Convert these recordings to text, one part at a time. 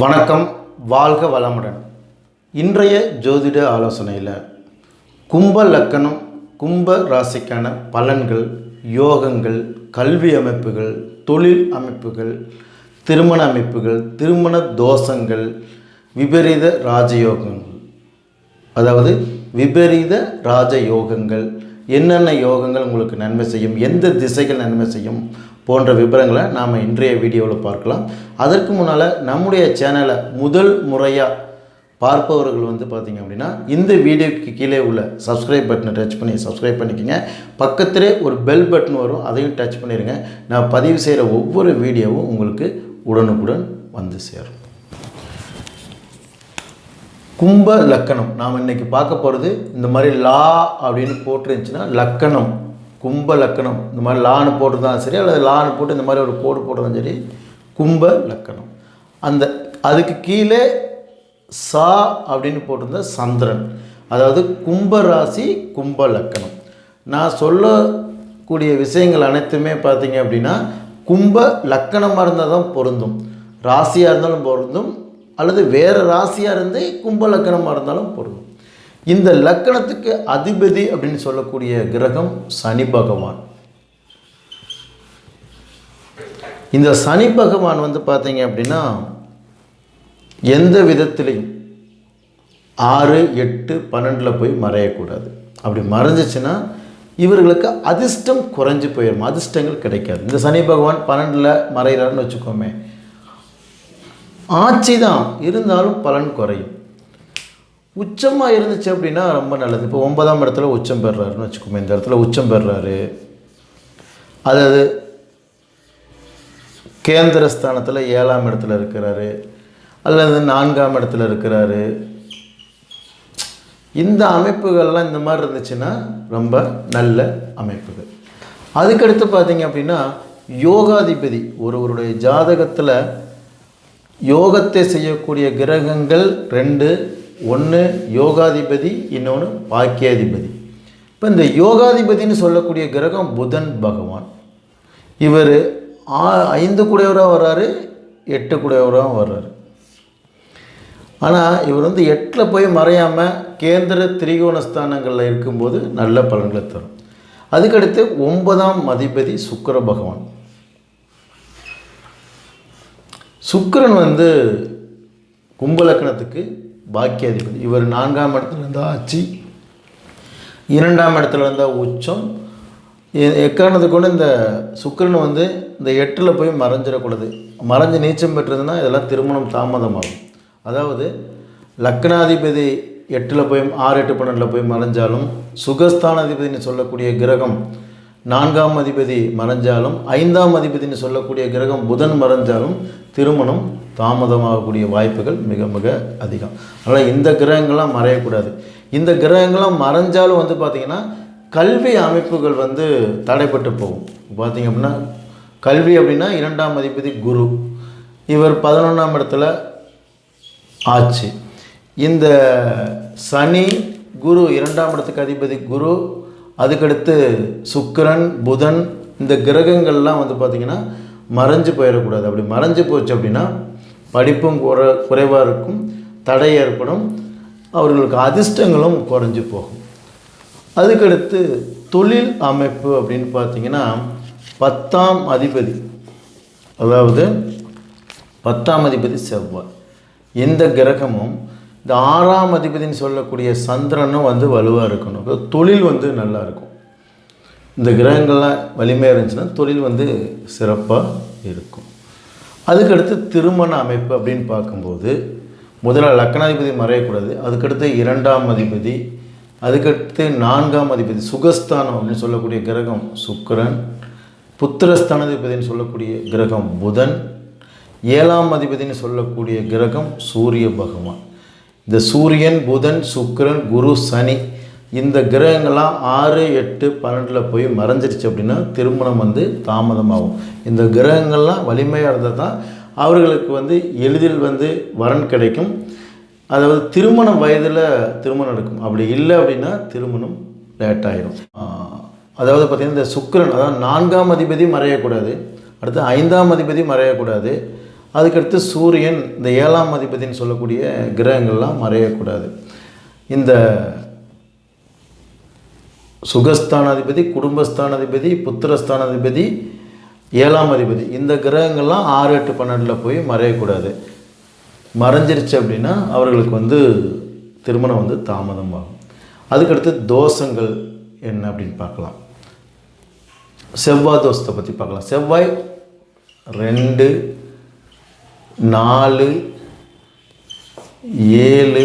வணக்கம் வாழ்க வளமுடன். இன்றைய ஜோதிட ஆலோசனையில் கும்ப லக்கணம் கும்ப ராசிக்கான பலன்கள் யோகங்கள் கல்வி அமைப்புகள் தொழில் அமைப்புகள் திருமண அமைப்புகள் திருமண தோஷங்கள் விபரீத ராஜயோகங்கள். அதாவது விபரீத ராஜ யோகங்கள் என்னென்ன யோகங்கள் உங்களுக்கு நன்மை செய்யும் எந்த திசைகள் நன்மை செய்யும் போன்ற விவரங்களை நாம் இன்றைய வீடியோவில் பார்க்கலாம். அதற்கு முன்னால் நம்முடைய சேனலை முதல் முறையாக பார்ப்பவர்கள் வந்து பார்த்திங்க அப்படின்னா இந்த வீடியோக்கு கீழே உள்ள சப்ஸ்கிரைப் பட்டனை டச் பண்ணி சப்ஸ்கிரைப் பண்ணிக்கோங்க. பக்கத்திலே ஒரு பெல் பட்டன் வரும் அதையும் டச் பண்ணிடுங்க நான் பதிவு செய்கிற ஒவ்வொரு வீடியோவும் உங்களுக்கு உடனுக்குடன் வந்து சேரும். கும்ப லக்கணம். நாம் இன்னைக்கு பார்க்க போகிறது இந்த மாதிரி லா அப்படின்னு போட்டுருந்துச்சுன்னா லக்கணம். கும்ப லக்கணம். இந்த மாதிரி லான்னு போட்டுருந்தாலும் சரி அல்லது லான்னு போட்டு இந்த மாதிரி ஒரு கோடு போட்டுருந்தாலும் சரி கும்ப லக்கணம். அந்த அதுக்கு கீழே சா அப்படின்னு போட்டிருந்த சந்திரன். அதாவது கும்ப ராசி கும்ப லக்கணம். நான் சொல்லக்கூடிய விஷயங்கள் அனைத்துமே பார்த்தீங்க அப்படின்னா கும்ப லக்கணமாக இருந்தால் தான் பொருந்தும். ராசியாக இருந்தாலும் பொருந்தும் அல்லது வேறு ராசியாக இருந்து கும்ப லக்கணமாக இருந்தாலும் பொருந்தும் இந்த லக்கணத்துக்கு அதிபதி அப்படின்னு சொல்லக்கூடிய கிரகம் சனி பகவான். இந்த சனி பகவான் வந்து பார்த்தீங்க அப்படின்னா எந்த விதத்திலையும் ஆறு எட்டு பன்னெண்டில் போய் மறையக்கூடாது. அப்படி மறைஞ்சிச்சுன்னா இவர்களுக்கு அதிர்ஷ்டம் குறைஞ்சி போயிடும் அதிர்ஷ்டங்கள் கிடைக்காது. இந்த சனி பகவான் பன்னெண்டில் மறைகிறாருன்னு வச்சுக்கோமே. ஆட்சி தான் இருந்தாலும் பலன் குறையும். உச்சமாக இருந்துச்சு அப்படின்னா ரொம்ப நல்லது. இப்போ ஒன்பதாம் இடத்துல உச்சம் பெறுறாருன்னு வச்சுக்கோமே. இந்த இடத்துல உச்சம் பெறுறாரு. அதாவது கேந்திர ஸ்தானத்தில் ஏழாம் இடத்துல இருக்கிறாரு. அல்லது நான்காம் இடத்துல இருக்கிறாரு. இந்த அமைப்புகள்லாம் இந்த மாதிரி இருந்துச்சுன்னா ரொம்ப நல்ல அமைப்புகள். அதுக்கடுத்து பார்த்தீங்க அப்படின்னா யோகாதிபதி ஒருவருடைய ஜாதகத்தில் யோகத்தை செய்யக்கூடிய கிரகங்கள் ரெண்டு. ஒன்று யோகாதிபதி இன்னொன்று பாக்கியாதிபதி. இப்போ இந்த யோகாதிபதின்னு சொல்லக்கூடிய கிரகம் புதன் பகவான். இவர் ஐந்து கூடையவராக வர்றாரு எட்டு கூடையவராக வர்றாரு. ஆனால் இவர் வந்து எட்டில் போய் மறையாமல் கேந்திர திரிகோணஸ்தானங்களில் இருக்கும்போது நல்ல பலன்களை தரும். அதுக்கடுத்து ஒன்பதாம் அதிபதி சுக்கர பகவான். சுக்கிரன் வந்து கும்பலக்கணத்துக்கு பாக்கியாதிபதி. இவர் நான்காம் இடத்துல இருந்தால் ஆட்சி இரண்டாம் இடத்துல இருந்தால் உச்சம். எ- எக்காரணத்துக்கு கொண்டு இந்த சுக்கிரன் வந்து இந்த எட்டில் போய் மறைஞ்சிடக்கூடாது. மறைஞ்சு நீச்சம் பெற்றதுன்னா இதெல்லாம் திருமணம் தாமதமாகும். அதாவது லக்னாதிபதி எட்டில் போய் ஆறு எட்டு பன்னெண்டில் போய் மறைஞ்சாலும் சுகஸ்தானாதிபதினு சொல்லக்கூடிய கிரகம் நான்காம் அதிபதி மறைஞ்சாலும் ஐந்தாம் அதிபதினு சொல்லக்கூடிய கிரகம் புதன் மறைஞ்சாலும் திருமணம் தாமதமாகக்கூடிய வாய்ப்புகள் மிக மிக அதிகம். அதனால் இந்த கிரகங்கள்லாம் மறையக்கூடாது. இந்த கிரகங்கள்லாம் மறைஞ்சாலும் வந்து பார்த்திங்கன்னா கல்வி அமைப்புகள் வந்து தடைப்பட்டு போகும். பார்த்திங்க அப்படின்னா கல்வி அப்படின்னா இரண்டாம் அதிபதி குரு இவர் பதினொன்றாம் இடத்துல ஆச்சு இந்த சனி குரு இரண்டாம் இடத்துக்கு அதிபதி குரு அதுக்கடுத்து சுக்கரன் புதன் இந்த கிரகங்கள்லாம் வந்து பார்த்திங்கன்னா மறைஞ்சு போயிடக்கூடாது. அப்படி மறைஞ்சு போச்சு அப்படின்னா படிப்பும் குறை குறைவாக இருக்கும் தடை ஏற்படும் அவர்களுக்கு அதிர்ஷ்டங்களும் குறைஞ்சி போகும். அதுக்கடுத்து தொழில் அமைப்பு அப்படின்னு பார்த்தீங்கன்னா பத்தாம் அதிபதி அதாவது பத்தாம் அதிபதி செவ்வாய். எந்த கிரகமும் இந்த ஆறாம் அதிபதினு சொல்லக்கூடிய சந்திரனும் வந்து வலுவாக இருக்கணும். தொழில் வந்து நல்லா இருக்கும். இந்த கிரகங்கள்லாம் வலிமையாக இருந்துச்சுன்னா தொழில் வந்து சிறப்பாக இருக்கும். அதுக்கடுத்து திருமண அமைப்பு அப்படின்னு பார்க்கும்போது முதல்ல லக்னாதிபதி மறையக்கூடாது அதுக்கடுத்து இரண்டாம் அதிபதி அதுக்கடுத்து நான்காம் அதிபதி சுகஸ்தானம் அப்படின்னு சொல்லக்கூடிய கிரகம் சுக்கரன் புத்திரஸ்தானாதிபதினு சொல்லக்கூடிய கிரகம் புதன் ஏழாம் அதிபதினு சொல்லக்கூடிய கிரகம் சூரிய பகவான். இந்த சூரியன் புதன் சுக்கிரன் குரு சனி இந்த கிரகங்கள்லாம் ஆறு எட்டு பன்னெண்டில் போய் மறைஞ்சிருச்சு அப்படின்னா திருமணம் வந்து தாமதமாகும். இந்த கிரகங்கள்லாம் வலிமையாக இருந்தால் தான் அவர்களுக்கு வந்து எளிதில் வந்து வரன் கிடைக்கும். அதாவது திருமண வயதில் திருமணம் நடக்கும். அப்படி இல்லை அப்படின்னா திருமணம் லேட் அதாவது பார்த்திங்கன்னா இந்த சுக்கிரன் அதாவது நான்காம் அதிபதி மறையக்கூடாது. அடுத்து ஐந்தாம் அதிபதி மறையக்கூடாது. அதுக்கடுத்து சூரியன் இந்த ஏழாம் அதிபதின்னு சொல்லக்கூடிய கிரகங்கள்லாம் மறையக்கூடாது. இந்த சுகஸ்தானாதிபதி குடும்பஸ்தானாதிபதி புத்திரஸ்தானாதிபதி ஏழாம் அதிபதி இந்த கிரகங்கள்லாம் ஆறு எட்டு பன்னெண்டில் போய் மறையக்கூடாது. மறைஞ்சிருச்சு அப்படின்னா அவர்களுக்கு வந்து திருமணம் வந்து தாமதமாகும். அதுக்கடுத்து தோஷங்கள் என்ன அப்படின்னு பார்க்கலாம். செவ்வாய் தோஷத்தை பற்றி பார்க்கலாம். செவ்வாய் ரெண்டு நாலு ஏழு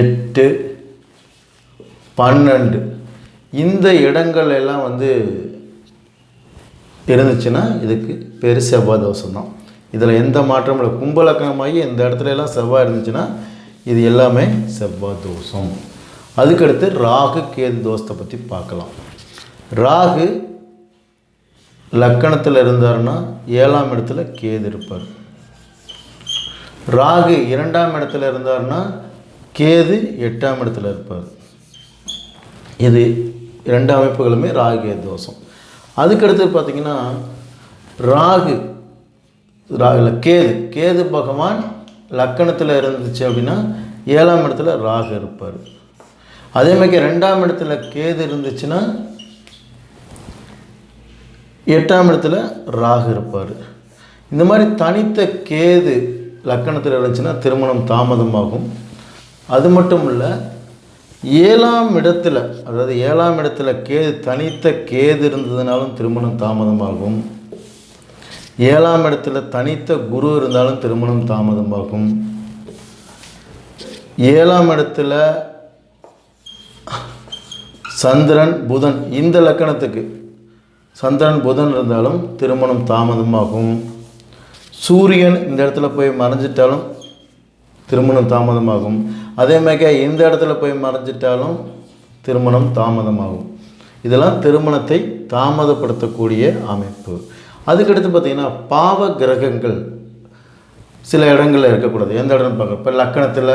எட்டு பன்னெண்டு. இந்த இடங்கள் எல்லாம் வந்து இருந்துச்சுன்னா இதுக்கு பேர் செவ்வாய் தோஷம் தான் இதில் எந்த மாற்றமும் இல்லை. கும்பலக்கணமாகி இந்த இடத்துல எல்லாம் செவ்வாய் இருந்துச்சுன்னா இது எல்லாமே செவ்வாய் தோஷம் அதுக்கடுத்து ராகு கேது தோஷத்தை பற்றி பார்க்கலாம். ராகு லக்கணத்தில் இருந்தாருன்னா ஏழாம் இடத்துல கேது இருப்பார். ராகு இரண்டாம் இடத்துல இருந்தாருன்னா கேது எட்டாம் இடத்துல இருப்பார். இது இரண்டு அமைப்புகளுமே ராகு தோஷம். அதுக்கடுத்து பார்த்தீங்கன்னா ராகு ராகுல கேது கேது பகவான் லக்கணத்தில் இருந்துச்சு அப்படின்னா ஏழாம் இடத்துல ராகு இருப்பார். அதே மாதிரி ரெண்டாம் இடத்துல கேது இருந்துச்சுன்னா எட்டாம் இடத்துல ராகு இருப்பார். இந்த மாதிரி தனித்த கேது லக்கணத்தில் இருந்துச்சுன்னா திருமணம் தாமதமாகும். அது மட்டும் இல்லை ஏழாம் இடத்துல அதாவது ஏழாம் இடத்துல கேது தனித்த கேது இருந்ததுனாலும் திருமணம் தாமதமாகும். ஏழாம் இடத்துல தனித்த குரு இருந்தாலும் திருமணம் தாமதமாகும். ஏழாம் இடத்துல சந்திரன் புதன் இந்த லக்கணத்துக்கு சந்திரன் புதன் இருந்தாலும் திருமணம் தாமதமாகும். சூரியன் இந்த இடத்துல போய் மறைஞ்சிட்டாலும் திருமணம் தாமதமாகும். அதே இந்த இடத்துல போய் மறைஞ்சிட்டாலும் திருமணம் தாமதமாகும். இதெல்லாம் திருமணத்தை தாமதப்படுத்தக்கூடிய அமைப்பு. அதுக்கடுத்து பார்த்திங்கன்னா பாவ கிரகங்கள் சில இடங்களில் இருக்கக்கூடாது. எந்த இடம்னு பார்க்க இப்போ லக்கணத்தில்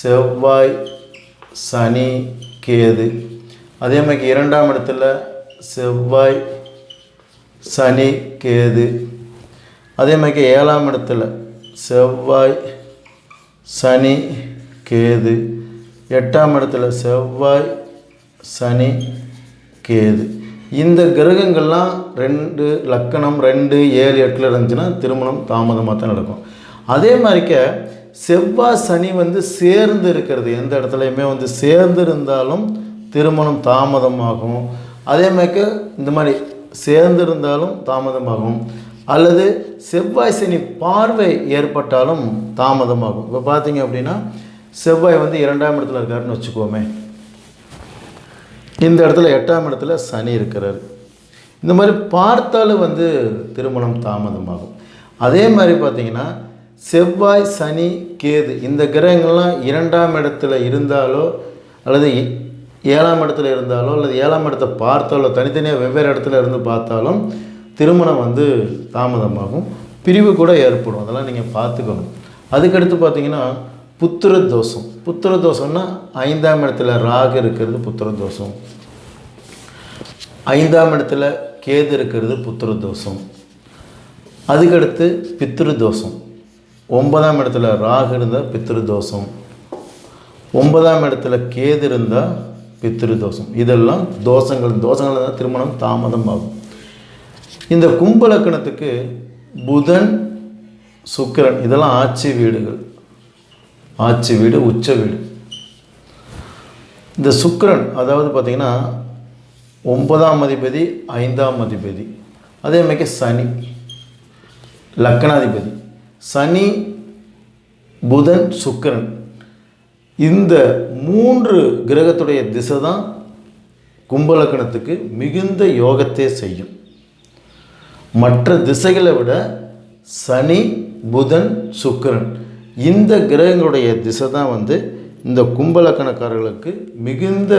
செவ்வாய் சனி கேது. அதே மாதிரி இரண்டாம் இடத்துல செவ்வாய் சனி கேது. அதே மாதிரி ஏழாம் இடத்துல செவ்வாய் சனி கேது. எட்டாம் இடத்துல செவ்வாய் சனி கேது. இந்த கிரகங்கள்லாம் ரெண்டு லக்கணம் ரெண்டு ஏழு எட்டில் இருந்துச்சுன்னா திருமணம் தாமதமாக தான் நடக்கும். அதே மாதிரிக்க செவ்வாய் சனி வந்து சேர்ந்து இருக்கிறது எந்த இடத்துலையுமே வந்து சேர்ந்து இருந்தாலும் திருமணம் தாமதமாகும். அதே மாதிரிக்கு இந்த மாதிரி சேர்ந்து இருந்தாலும் தாமதமாகும். அல்லது செவ்வாய் சனி பார்வை ஏற்பட்டாலும் தாமதமாகும். இப்போ பார்த்தீங்க அப்படின்னா செவ்வாய் வந்து இரண்டாம் இடத்துல இருக்காருன்னு வச்சுக்கோமே. இந்த இடத்துல எட்டாம் இடத்துல சனி இருக்கிறார். இந்த மாதிரி பார்த்தாலும் வந்து திருமணம் தாமதமாகும். அதே மாதிரி பார்த்தீங்கன்னா செவ்வாய் சனி கேது இந்த கிரகங்கள்லாம் இரண்டாம் இடத்துல இருந்தாலோ அல்லது ஏழாம் இடத்துல இருந்தாலோ அல்லது ஏழாம் இடத்தை பார்த்தாலோ தனித்தனியாக வெவ்வேறு இடத்துல இருந்து பார்த்தாலும் திருமணம் வந்து தாமதமாகும். பிரிவு கூட ஏற்படும். அதெல்லாம் நீங்கள் பார்த்துக்கணும். அதுக்கடுத்து பார்த்தீங்கன்னா புத்திர தோஷம். புத்திர தோஷம்னா ஐந்தாம் இடத்துல ராகு இருக்கிறது புத்திர தோஷம். ஐந்தாம் இடத்துல கேது இருக்கிறது புத்திர தோஷம். அதுக்கடுத்து பித்திரு தோஷம். ஒன்பதாம் இடத்துல ராகு இருந்தால் பித்திரு தோஷம். ஒன்பதாம் இடத்துல கேது இருந்தால் பித்திரு தோஷம் இதெல்லாம் தோஷங்கள் தோஷங்கள் தான் திருமணம் தாமதம் ஆகும் இந்த கும்பலக்கணத்துக்கு புதன் சுக்கிரன் இதெல்லாம் ஆட்சி வீடுகள். ஆட்சி வீடு உச்ச வீடு. இந்த சுக்கிரன் அதாவது பார்த்திங்கன்னா ஒன்பதாம் அதிபதி ஐந்தாம் அதிபதி. அதே மாதிரி சனி லக்கணாதிபதி. சனி புதன் சுக்கிரன். இந்த மூன்று கிரகத்துடைய திசை தான் கும்பலக்கணத்துக்கு மிகுந்த யோகத்தை செய்யும். மற்ற திசைகளை விட சனி புதன் சுக்கிரன் இந்த கிரகங்களுடைய திசை தான் வந்து இந்த கும்பலக்கணக்காரர்களுக்கு மிகுந்த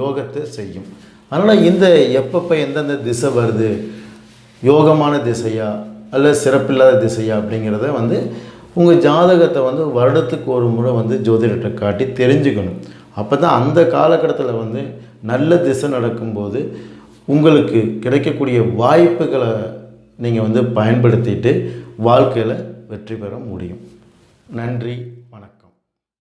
யோகத்தை செய்யும். அதனால் இந்த எப்பப்போ எந்தெந்த திசை வருது யோகமான திசையா அல்ல சிறப்பில்லாத திசையா அப்படிங்கிறத வந்து உங்கள் ஜாதகத்தை வந்து வருடத்துக்கு ஒரு முறை வந்து ஜோதிடத்தை காட்டி தெரிஞ்சுக்கணும். அப்போ தான் அந்த காலகட்டத்தில் வந்து நல்ல திசை நடக்கும்போது உங்களுக்கு கிடைக்கக்கூடிய வாய்ப்புகளை நீங்கள் வந்து பயன்படுத்திட்டு வாழ்க்கையில் வெற்றி பெற முடியும். நன்றி.